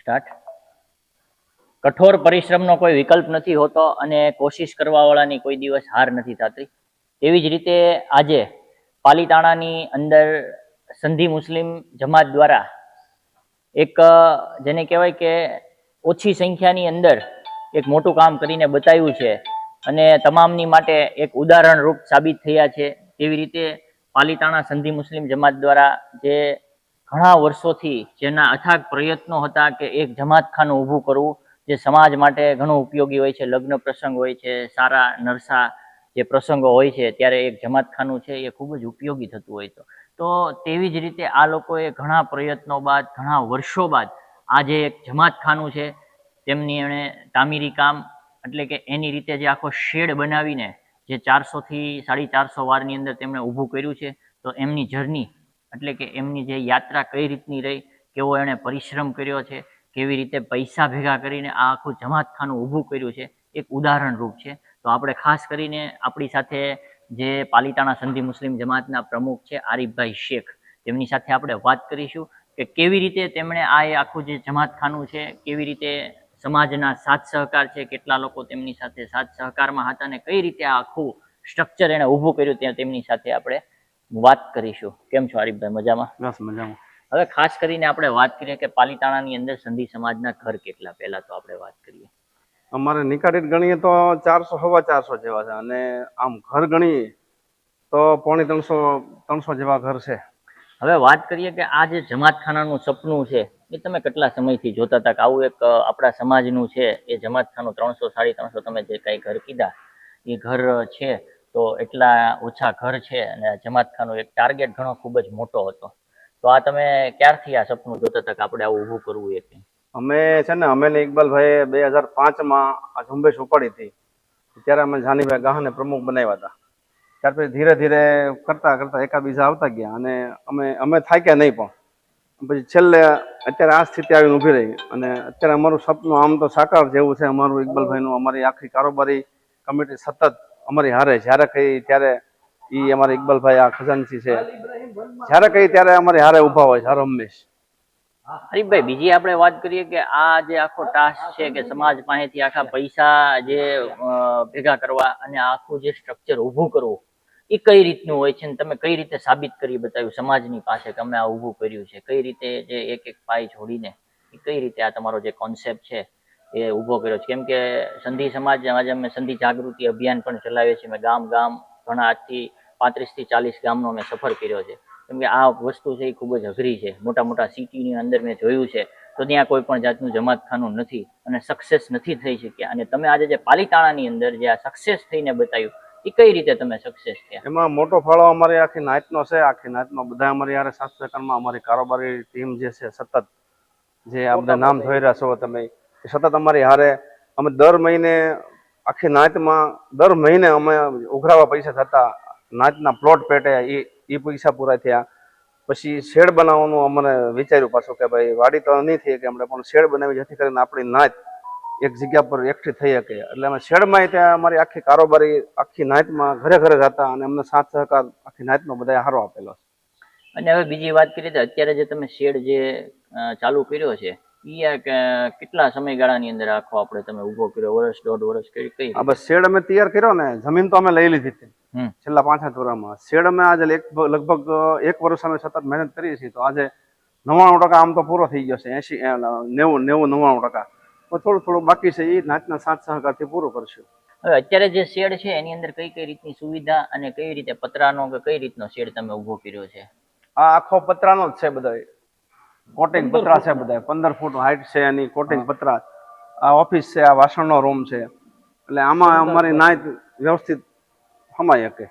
Start. કઠોર પરિશ્રમનો કોઈ વિકલ્પ નથી હોતો અને કોશિશ કરવાવાળાની કોઈ દિવસ હાર નથી થતી. તેવી જ રીતે આજે પાલીતાણાની અંદર સંધિ મુસ્લિમ જમાત દ્વારા એક જેને કહેવાય કે ઓછી સંખ્યાની અંદર એક મોટું કામ કરીને બતાવ્યું છે અને તમામની માટે એક ઉદાહરણ રૂપ સાબિત થયા છે. તેવી રીતે પાલીતાણા સંધિ મુસ્લિમ જમાત દ્વારા જે ઘણા વર્ષોથી જેના અથાગ પ્રયત્નો હતા કે એક જમાતખાનું ઊભું કરવું, જે સમાજ માટે ઘણું ઉપયોગી હોય છે, લગ્ન પ્રસંગ હોય છે, સારા નરસા જે પ્રસંગો હોય છે, ત્યારે એક જમાતખાનું છે, એ ખૂબ જ ઉપયોગી થતું હોય તો. તો તેવી જ રીતે આ લોકોએ ઘણા પ્રયત્નો બાદ, ઘણા વર્ષો બાદ આ જે એક જમાતખાનું છે, તેમની એણે તામીરી કામ, એટલે કે એની રીતે જે આખો શેડ બનાવીને, જે ચારસોથી સાડી ચારસો વારની અંદર તેમણે ઊભું કર્યું છે, તો એમની જર્ની એટલે કે એમની જે યાત્રા કઈ રીતની રહી, કેવો એણે પરિશ્રમ કર્યો છે, કેવી રીતે પૈસા ભેગા કરીને આ આખું જમાતખાનું ઊભું કર્યું છે, એક ઉદાહરણ રૂપ છે. તો આપણે ખાસ કરીને આપણી સાથે જે પાલિતાણા સંધિ મુસ્લિમ જમાતના પ્રમુખ છે, આરીફભાઈ શેખ, તેમની સાથે આપણે વાત કરીશું કે કેવી રીતે તેમણે આ એ આખું જે જમાતખાનું છે, કેવી રીતે સમાજના સાથ સહકાર છે, કેટલા લોકો તેમની સાથે સાથ સહકારમાં હતા અને કઈ રીતે આ આખું સ્ટ્રક્ચર એને ઊભું કર્યું ત્યાં તેમની સાથે આપણે વાત કરીશું. કેમ છો હરીફભાઈ? મજામાં? બસ મજામાં. હવે ખાસ કરીને આપણે વાત કરીએ કે પાલીતાણાની અંદર સંધિ સમાજના ઘર કેટલા? પહેલા તો આપણે વાત કરીએ. અમારે નિકાડીત ગણીએ તો ચારસો સવા ચારસો જેવા છે. અને આમ ઘર ગણીએ તો પોણી ત્રણસો ત્રણસો જેવા ઘર છે. હવે વાત કરીએ કે આ જે જમાતખાનાનું સપનું છે એ તમે કેટલા સમયથી જોતા હતા કે આવું એક આપણા સમાજનું છે? એ જમાતખાનું ત્રણસો સાડી ત્રણસો તમે જે કાંઈ ઘર કીધા એ ઘર છે. તો એટલા ઓછા ઘર છે અને જમાતખાનો એક ટાર્ગેટ ઘણો ખૂબ જ મોટો હતો. તો આ તમે ક્યારથી આ સપનું જોતા હતા કે આપણે આવું ઊભું કરવું એ અમે છે ને, અમે ને ઇકબાલભાઈએ બે હજાર પાંચમાં આ ઝુંબેશ ઉપાડી હતી. ત્યારે અમે જાનીભાઈ ગાહને પ્રમુખ બનાવ્યા હતા. ત્યાર પછી ધીરે ધીરે કરતા કરતા એકાબીજા આવતા ગયા અને અમે અમે થાક્યા નહીં પણ. પછી છેલ્લે અત્યારે આ સ્થિતિ આવીને ઊભી રહી અને અત્યારે અમારું સપનું આમ તો સાકાર જેવું છે. અમારું ઇકબાલભાઈનું અમારી આખી કારોબારી કમિટી સતત અમારી હારે જ્યારે કઈ ત્યારે ઈ અમારા ઇકબાલભાઈ આ ખજાનસી છે. જ્યારે કહી ત્યારે અમારી હારે ઊભા હોય છે હંમેશ. હરીફભાઈ, બીજી આપણે વાત કરીએ કે આ જે આખો ટાસ્ક છે કે સમાજ પાસેથી આખા પૈસા જે ભેગા કરવા અને આખું જે સ્ટ્રક્ચર ઊભું કરવું, એ કઈ રીતનું હોય છે અને તમે કઈ રીતે સાબિત કરી બતાવ્યું સમાજની પાસે કે અમે આ ઊભું કર્યું છે? કઈ રીતે જે એક એક પાય જોડીને, એ કઈ રીતે આ તમારો જે કોન્સેપ્ટ છે એ ઊભો કર્યો છે. કેમ કે સંધિ સમાજ આજે અમે સંધિ જાગૃતિ અભિયાન પણ ચલાવીએ છીએ. અમે ગામ ગામ ઘણા આજથી પાંત્રીસથી ચાલીસ ગામનો અમે સફર કર્યો છે. કેમ કે આ વસ્તુ છે એ ખૂબ જ અઘરી છે. મોટા મોટા સિટીની અંદર મેં જોયું છે તો ત્યાં કોઈ પણ જાતનું જમાતખાનું નથી અને સક્સેસ નથી થઈ શક્યા. અને તમે આજે જે પાલિતાણાની અંદર જે આ સક્સેસ થઈને બતાવ્યું એ કઈ રીતે તમે સક્સેસ થયા? એમાં મોટો ફાળો અમારી આખી નાતનો છે. આખી નાતમાં બધા અમારી યારે સાત સેકન્ડમાં અમારી કારોબારી ટીમ જે છે સતત જે આ બધા નામ જોઈ રહ્યા છો તમે સતત અમારી હારે અમે દર મહિને આખી નાતમાં દર મહિને અમે ઉઘરાવા પૈસા થતા. નાતના પ્લોટ પેટે એ એ પૈસા પૂરા થયા. પછી શેડ બનાવવાનું અમને વિચાર્યું પાછું કે ભાઈ વાડી તો નહીં થઈ કે આપણે પણ શેડ બનાવી જેથી કરીને આપણી નાત એક જગ્યા પર એકઠી થઈ શકે. એટલે અમે શેડમાં ત્યાં અમારી આખી કારોબારી આખી નાતમાં ઘરે ઘરે જતા અને અમને સાથ સહકાર આખી નાતમાં બધા હારો આપેલો. અને હવે બીજી વાત કરીએ તો અત્યારે જે તમે શેડ જે ચાલુ કર્યો છે ઈ કેટલા સમયગાળાની અંદર આખો આપણે તમે ઊભો કર્યો? વર્ષ દોઢ વર્ષ કઈ કઈ આ બસ શેડ અમે તૈયાર કર્યો ને જમીન તો અમે લઈ લીધી હતી. છેલ્લા પાંચ સાત વર્ષમાં. શેડ અમે આજે લગભગ એક વર્ષ અમે સતત મહેનત કરીએ છીએ તો આજે નવ્વાણું ટકા આમ તો પૂરો થઈ ગયો છે એસી નેવું નેવું નવ્વાણું ટકા. તો થોડું થોડું બાકી છે એ નાચના સાથ સહકારથી પૂરું કરશું. હવે અત્યારે જે શેડ છે એની અંદર કઈ કઈ રીતની સુવિધા અને કઈ રીતે પતરાનો કે કઈ રીતનો શેડ તમે ઊભો કર્યો છે? આ આખો પતરાનો જ છે બધા કોટિંગ પતરા છે બધા. પંદર ફૂટ હાઈટ છે એની કોટિંગ પતરા. આ ઓફિસ છે આ વાસણનો રૂમ છે. એટલે આમાં અમારી નાઈટ વ્યવસ્થિત સમાય શકે.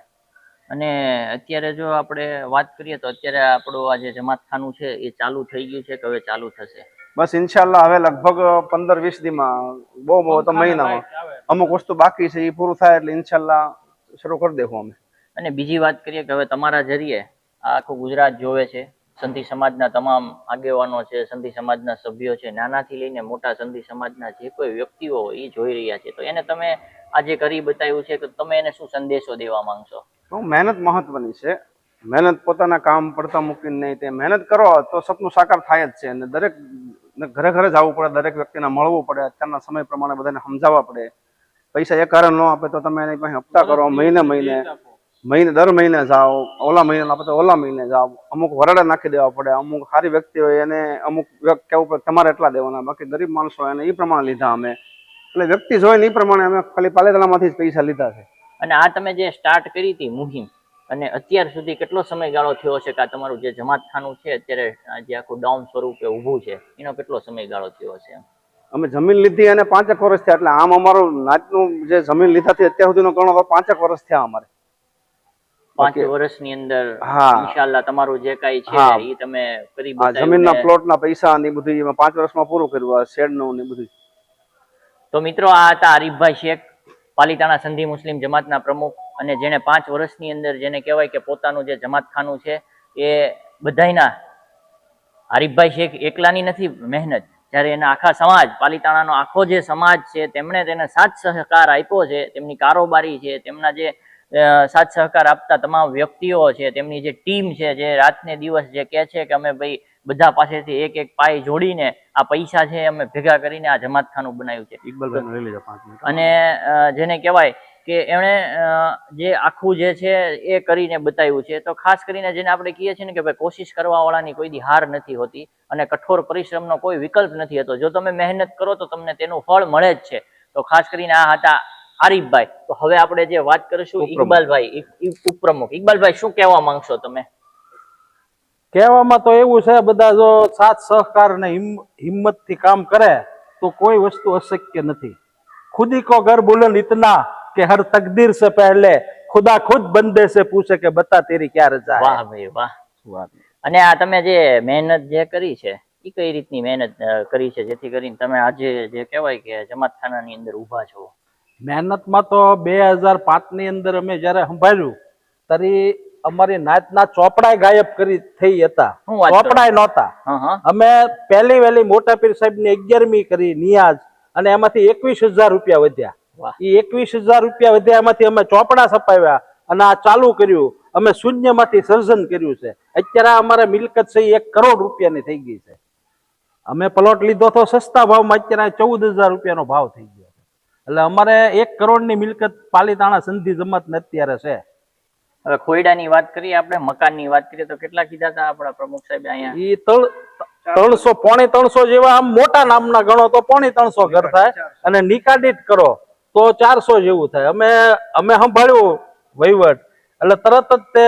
અને અત્યારે જો આપણે વાત કરીએ તો અત્યારે આપણું આ જે જમાતખાનું છે એ ચાલુ થઈ ગયું છે કે હવે ચાલુ થશે? બસ ઇન્શાલ્લાહ હવે લગભગ પંદર વીસ દીમાં બહુ બહુ તો મહિનામાં. અમુક વસ્તુ બાકી છે એ પૂરું થાય એટલે ઇન્શાલ્લાહ શરૂ કરી દેવું અમે. અને બીજી વાત કરીએ કે હવે તમારા જરીએ આખું ગુજરાત જોવે છે. સંધિ સમાજના તમામ આગેવાનો છે સંધિ સમાજના સભ્યો છે નાનાથી લઈને મોટા સંધિ સમાજના જે કોઈ વ્યક્તિઓ એ જોઈ રહ્યા છે. તો એને તમે આજે કરી બતાવ્યું છે કે તમે એને શું સંદેશો દેવા માંગશો? તો મહેનત મહત્વની છે. મહેનત પોતાના કામ પડતા મૂકીને નહીં તે મહેનત કરો તો સપનું સાકાર થાય જ છે. અને દરેક ઘરે ઘરે જવું પડે દરેક વ્યક્તિને મળવું પડે અત્યારના સમય પ્રમાણે બધાને સમજાવવા પડે. પૈસા એક કારણ ન આપે તો તમે એની પાસે હપ્તા કરો મહિને મહિને. મહિને દર મહિને જાઓ ઓલા મહિનાના પછી ઓલા મહિને જાઓ. અમુક વરડા નાખી દેવા પડે અમુક સારી વ્યક્તિ હોય એને અમુક વ્યક્તિ કેવું પડે તમારે એટલા દેવાના બાકી ગરીબ માણસો હોય એને એ પ્રમાણે લીધા અમે. એટલે વ્યક્તિ જોઈને એ પ્રમાણે અમે ખાલી પાલેતણામાંથી જ પૈસા લીધા છે. અને આ તમે જે સ્ટાર્ટ કરી હતી મુહિમ અને અત્યાર સુધી કેટલો સમયગાળો થયો છે કે આ તમારું જે જમાતખાનું છે અત્યારે જે આખું ડાઉન સ્વરૂપે ઊભું છે એનો કેટલો સમયગાળો થયો છે? અમે જમીન લીધી અને પાંચેક વર્ષ થયા એટલે આમ અમારું નાચનું જે જમીન લીધાથી અત્યાર સુધીનો ગણો પાંચેક વર્ષ થયા અમારે. પાંચ વર્ષની અંદર ઇન્શાલ્લાહ તમારું જે કાંઈ છે એ તમે કરી બતાવ્યું જમીનના પ્લોટના પૈસા ને બધું એમાં પાંચ વર્ષમાં પૂરું કર્યું આ શેડનું ને બધું. તો મિત્રો આ હતા આરીફભાઈ શેખ પાલિતાણા સંધિ મુસ્લિમ જમાતના પ્રમુખ અને જેને પાંચ વર્ષની અંદર જેને કહેવાય કે પોતાનું જે જમાતખાનું છે એ બધાયના આરીફભાઈ શેખ એકલાની નથી મહેનત. જ્યારે એના આખા સમાજ પાલિતાણાનો આખો જે સમાજ છે તેમણે તેને સાથ સહકાર આપ્યો છે તેમની કારોબારી છે તેમના જે સાથ સહકાર આપતા તમામ વ્યક્તિઓ છે તેમની જે ટીમ છે જે રાતને દિવસ જે કહે છે કે અમે ભાઈ બધા પાસેથી એક એક પાય જોડીને આ પૈસા છે અમે ભેગા કરીને આ જમાતખાનું બનાવ્યું છે. અને જેને કહેવાય કે એણે જે આખું જે છે એ કરીને બતાવ્યું છે. તો ખાસ કરીને જેને આપણે કહીએ છીએ ને કે ભાઈ કોશિશ કરવા વાળાની કોઈ દી હાર નથી હોતી અને કઠોર પરિશ્રમનો કોઈ વિકલ્પ નથી હોતો. જો તમે મહેનત કરો તો તમને તેનું ફળ મળે જ છે. તો ખાસ કરીને આ હતા આરીફભાઈ તો હવે આપણે જે વાત કરીશું ઇકબાલભાઈ ઉપપ્રમુખ. ઇકબાલભાઈ શું કહેવા માંગશો તમે? કહેવામાં તો એવું છે બધા જો સાથ સહકાર ને હિંમતથી કામ કરે તો કોઈ વસ્તુ અશક્ય નથી. ખુદી કો ઘર બુલન ઇતના કે હર તકદીર સે પહેલે. ખુદા ખુદ બંદે સે પૂછે કે બતા તેરી ક્યાં રજા વાહ ભાઈ વાહ. અને આ તમે જે મહેનત જે કરી છે એ કઈ રીતની મહેનત કરી છે? જેથી કરીને તમે આજે જે કહેવાય કે જમાતખાનાની અંદર ઊભા છો. મહેનતમાં તો બે હજાર પાંચની અંદર અમે જયારે સંભાળ્યું ત્યારે અમારી નાતના ચોપડાય ગાયબ કરી થઈ હતા. ચોપડાય નહોતા. અમે પહેલી વહેલી મોટા પીર સાહેબની અગિયારમી કરી નિયાજ અને એમાંથી એકવીસ હજાર રૂપિયા વધ્યા. એ એકવીસ હજાર રૂપિયા વધ્યા એમાંથી અમે ચોપડા છપાવ્યા અને આ ચાલુ કર્યું. અમે શૂન્યમાંથી સર્જન કર્યું છે. અત્યારે અમારે મિલકત છે એક કરોડ રૂપિયાની થઈ ગઈ છે. અમે પ્લોટ લીધો તો સસ્તા ભાવમાં અત્યારે ચૌદ હજાર રૂપિયાનો ભાવ થઈ ગયો. એટલે અમારે એક કરોડની મિલકત પાલીતાણા સંધિ જમાતને અત્યારે છે. હવે ખોઈડાની વાત કરીએ આપણે મકાનની વાત કરીએ તો કેટલા કીધા હતા આપણા પ્રમુખ સાહેબ અહીંયા? એ ત્રણ ત્રણસો પોણી ત્રણસો જેવા આમ મોટા નામના ગણો તો પોણી ત્રણસો ઘર થાય અને નિકાદીટ કરો તો ચારસો જેવું થાય. અમે અમે સંભાળ્યું વહીવટ એટલે તરત જ તે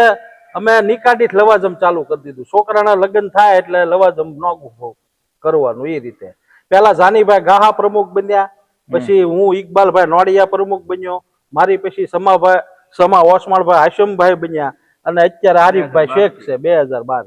અમે નિકાદીટ લવાજમ ચાલુ કરી દીધું. છોકરાના લગ્ન થાય એટલે લવાજમ ન કરવાનું એ રીતે. પેલા જાનીભાઈ ગાહા પ્રમુખ બન્યા પછી હું ઇકબાલભાઈ નોડિયા પ્રમુખ બન્યો. મારી પછી સમાભાઈ સમા ઓસમાણભાઈ હાશમભાઈ બન્યા. અને અત્યારે આરીફભાઈ શેખ છે બે હજાર બાર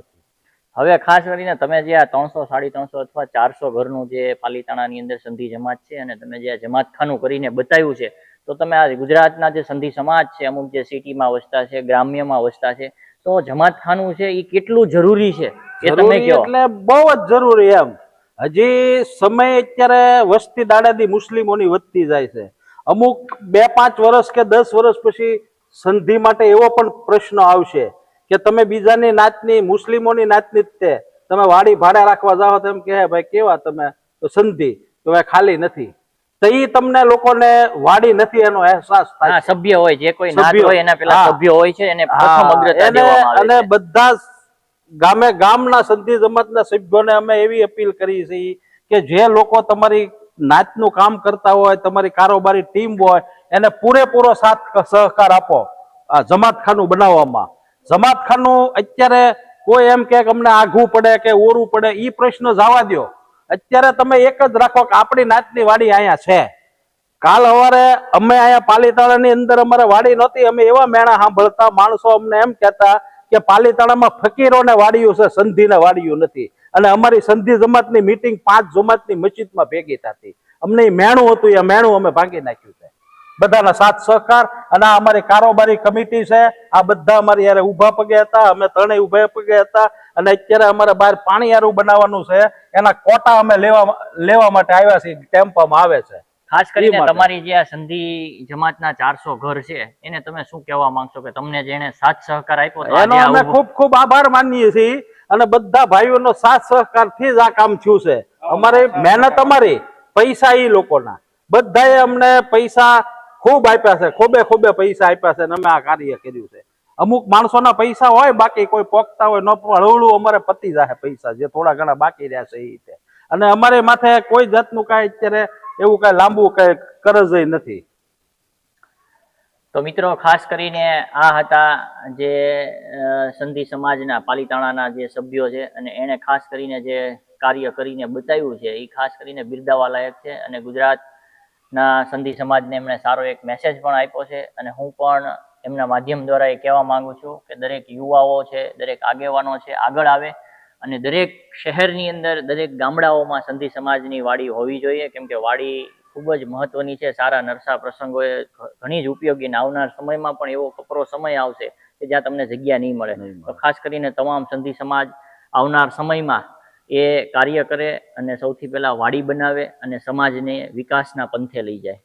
હવે ખાસ કરીને તમે જે આ ત્રણસો સાડી ત્રણસો અથવા ચારસો ઘરનું જે પાલીતાણાની અંદર સંધિ જમાત છે અને તમે જે આ જમાતખાનું કરીને બતાવ્યું છે તો તમે આ ગુજરાતના જે સંધિ સમાજ છે અમુક જે સિટીમાં વસતા છે ગ્રામ્યમાં વસતા છે તો જમાતખાનું છે એ કેટલું જરૂરી છે? એ તમે કહો. એટલે બહુ જ જરૂરી એમ. હજી સમય અત્યારે વસ્તી દાડાદી મુસ્લિમોની વધતી જાય છે. અમુક બે પાંચ વર્ષ કે દસ વર્ષ પછી સંધિ માટે એવો પણ પ્રશ્ન આવશે કે તમે બીજાની નાતની મુસ્લિમોની નાતની જ તે તમે વાડી ભાડે રાખવા જાઓ તો એમ કહે ભાઈ કેવા તમે? તો સંધિ તો ભાઈ ખાલી નથી. તો ઈ તમને લોકોને વાડી નથી એનો અહેસાસ થાય સભ્ય હોય જે કોઈ નાત હોય એના પેલા સભ્ય હોય છે એને પ્રથમ અગ્રતા દેવામાં અને આવે છે. બધા ગામે ગામના સંધિ જમાતના સભ્યોને અમે એવી અપીલ કરી છે કે જે લોકો તમારી નાચનું કામ કરતા હોય, તમારી કારોબારી ટીમ હોય, એને પૂરેપૂરો સાથ સહકાર આપો આ જમાતખાનું બનાવવામાં. જમાતખાનું અત્યારે કોઈ એમ કે અમને આઘું પડે કે ઓરું પડે એ પ્રશ્ન જવા દ્યો. અત્યારે તમે એક જ રાખો કે આપણી નાચની વાડી અહીંયા છે. કાલ સવારે અમે અહીંયા પાલીતાણાની અંદર અમારે વાડી નહોતી, અમે એવા મેણા સાંભળતા, માણસો અમને એમ કહેતા કે પાલીતાણામાં ફકીરોને વાળ્યું છે, સંધિને વાળ્યું નથી. અને અમારી સંધિ જમાતની મીટિંગ પાંચ જમાતની મસ્જિદમાં ભેગી થતી. અમને મેણું હતું, એ મેણું અમે ભાંગી નાખ્યું છે. બધાના સાથ સહકાર, અને આ અમારી કારોબારી કમિટી છે. આ બધા અમારી યારે ઊભા પગે હતા, અમે ત્રણેય ઊભા પગે હતા. અને અત્યારે અમારે બહાર પાણી યારું બનાવવાનું છે. એના કોટા અમે લેવા લેવા માટે આવ્યા છીએ, ટેમ્પામાં આવે છે. ખાસ કરીને તમારી જે આ સંધિ જમાતના ચારસો ઘર છે એને તમે શું કહેવા માંગશો કે તમને જેને સાથ સહકાર આપ્યો એનો અમે ખૂબ ખૂબ આભાર માનીએ છીએ અને બધા ભાઈઓનો સાથ સહકારથી જ આ કામ થયું છે. અમારે મહેનત અમારી પૈસા એ લોકોના. બધાએ અમને પૈસા ખૂબ આપ્યા છે ખોબે ખોબે પૈસા આપ્યા છે અને અમે આ કાર્ય કર્યું છે. અમુક માણસોના પૈસા હોય બાકી કોઈ પોકતા હોય ન હળવળું અમારે પતી જાય પૈસા જે થોડા ઘણા બાકી રહ્યા છે એ રીતે. અને અમારે માથે કોઈ જાતનું કાંઈ અત્યારે એવું કઈ લાંબુ કઈ કરજ નથી. તો મિત્રો, ખાસ કરીને આ હતા જે સંધિ સમાજના પાલીતાણાના જે સભ્યો છે અને એણે ખાસ કરીને જે કાર્ય કરીને બતાવ્યું છે એ ખાસ કરીને બિરદાવા લાયક છે અને ગુજરાતના સંધિ સમાજને એમણે સારો એક મેસેજ પણ આપ્યો છે અને હું પણ એમના માધ્યમ દ્વારા એ કહેવા માંગુ છું કે દરેક યુવાઓ છે, દરેક આગેવાનો છે, આગળ આવે અને દરેક શહેરની અંદર દરેક ગામડાઓમાં સંધિ સમાજની વાડી હોવી જોઈએ. કેમ કે વાડી ખૂબ જ મહત્વની છે. સારા નરસા પ્રસંગોએ ઘણી જ ઉપયોગી આવનાર સમયમાં પણ એવો કપરો સમય આવશે કે જ્યાં તમને જગ્યા નહીં મળે. તો ખાસ કરીને તમામ સંધિ સમાજ આવનાર સમયમાં એ કાર્ય કરે અને સૌથી પહેલાં વાડી બનાવે અને સમાજને વિકાસના પંથે લઈ જાય.